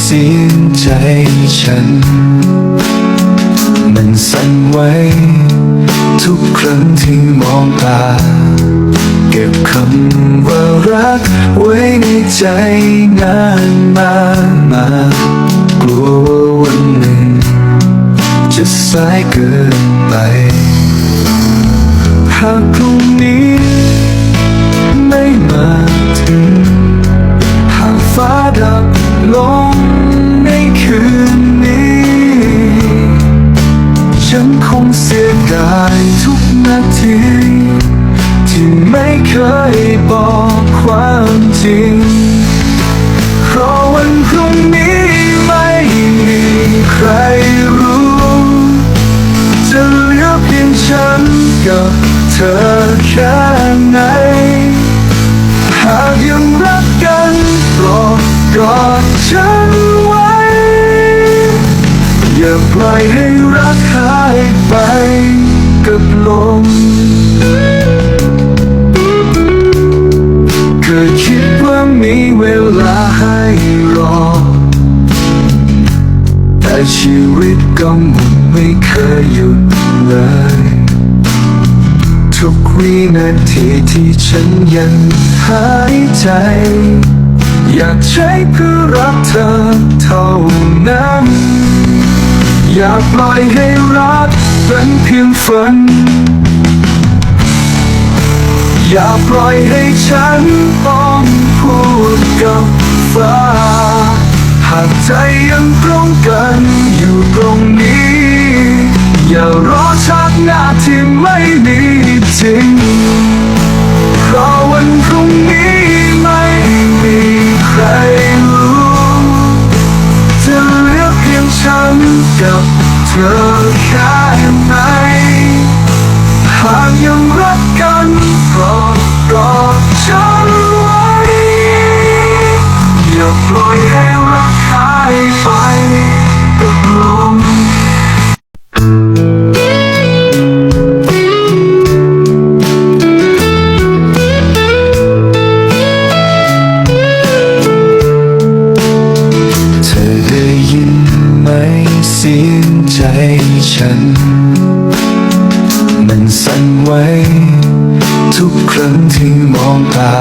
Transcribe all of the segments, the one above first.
เสียงใจฉัน มันสั่นไหวทุกครั้งที่มองตา เก็บคำว่ารักไว้ในใจนานมามากลัวว่าวันหนึ่งจะสายเกิน ฉันคงเสียดายทุกนาที ที่ไม่เคยบอกความจริง เพราะวันพรุ่งนี้ไม่มีใครรู้ จะเหลือเพียงฉันกับเธอแค่ไหน หากยังรักกันโปรดกอดฉัน อย่าปล่อยให้รักหายไปกับลมเคยคิดว่ามีเวลาให้รอ แต่ชีวิตก็มุนไม่เคยหยุดเลย ทุกวินาทีที่ฉันยังหายใจ อยากใช้เพื่อรักเธอเท่านั้น อย่าปล่อยให้รักเป็นเพียงฝัน อย่าปล่อยให้ฉันต้องพูดกับฟ้า หากใจยังตรงกันอยู่ตรงนี้ อย่ารอชาติหน้าที่ไม่มีจริง ฉันกับเธอแค่ไหนหากยังรักกันโปรดกอ สียงใจฉัน มันสั่นไหวทุกครั้งที่มองตา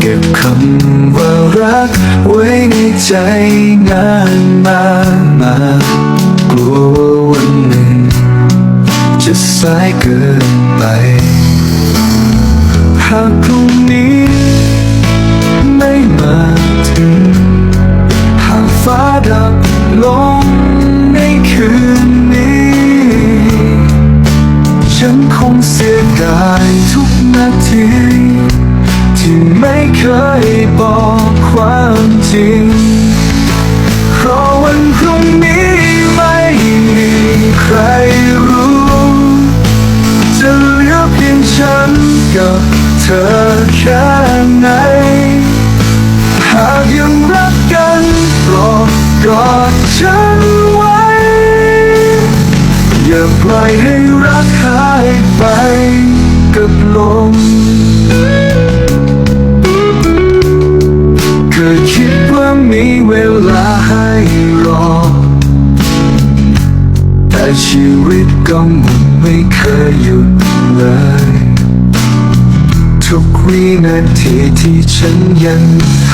เก็บคำว่ารักไว้ในใจนานมามากลัวว่าวันหนึ่ง จะสายเกินไปหากพรุ่งันคงเสียดายทุกนาที ที่ไม่เคยบอกความจริง เพราะวันพรุ่งนี้ไม่มีใครรู้ จะเหลือเพียงฉันกับเธอแค่ อยให้รักหายไปกับลมเคยคิดว่ามีเวลาให้รอ แต่ชีวิตก็มุนไม่เคยหยุดเลย ทุกวินาทีที่ฉันยัง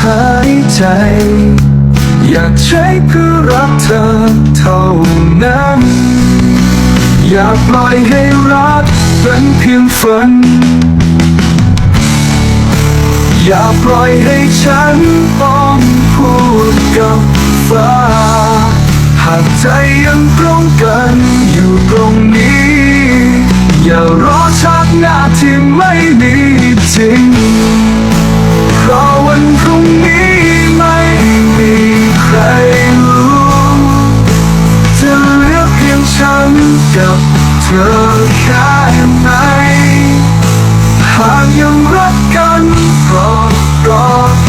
หายใจ อยากใช้เพื่อรักเธอเท่านั้น อย่าปล่อยให้รักเป็นเพียงฝัน อย่าปล่อยให้ฉันต้องพูดกับฟ้า หากใจยังตรงกันอยู่ตรงนี้ อย่ารอชาติหน้าที่ไม่มีจริงเพราะวันพรุ่งนี้ไม่มีใคร กับเธอแค่ไหนหากยังรักกันโปรดกอด